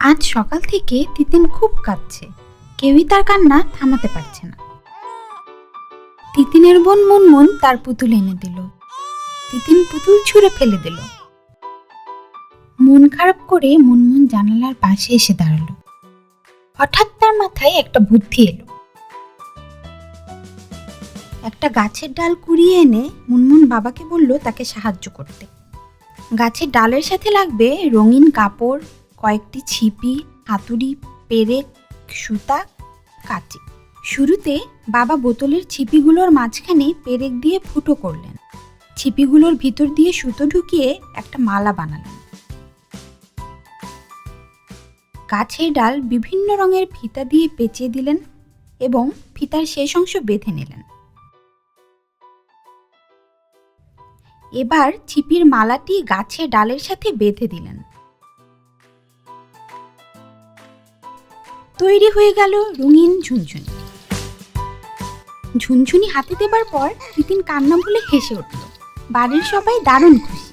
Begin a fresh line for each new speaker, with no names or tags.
আজ সকাল থেকে তিতিন খুব কাঁদছে। কেউই তার কান্না থামাতে পারছে না। তিতিনের বোন মুনমুন তার পুতুল এনে দিল। তিতিন পুতুল ছুঁড়ে ফেলে দিল। মন খারাপ করে মুনমুন জানালার পাশে এসে দাঁড়াল। হঠাৎ তার মাথায় একটা বুদ্ধি এলো। একটা গাছের ডাল কুড়িয়ে এনে মুনমুন বাবাকে বলল তাকে সাহায্য করতে। গাছের ডালের সাথে লাগবে রঙিন কাপড় কয়েকটি ছিপি, হাতুড়ি, পেরেক, সুতা, কাঁচি। শুরুতে বাবা বোতলের ছিপিগুলোর মাঝখানে পেরেক দিয়ে ফুটো করলেন। ছিপিগুলোর ভিতর দিয়ে সুতো ঢুকিয়ে একটা মালা বানালেন। গাছের ডাল বিভিন্ন রঙের ফিতা দিয়ে পেঁচিয়ে দিলেন এবং ফিতার শেষ অংশ বেঁধে নিলেন। এবার ছিপির মালাটি গাছের ডালের সাথে বেঁধে দিলেন। তৈরি হয়ে গেল রঙিন ঝুনঝুনি। ঝুনঝুনি হাতে দেবার পর তিতিন কান্না বলে হেসে উঠল। বাড়ির সবাই দারুণ খুশি।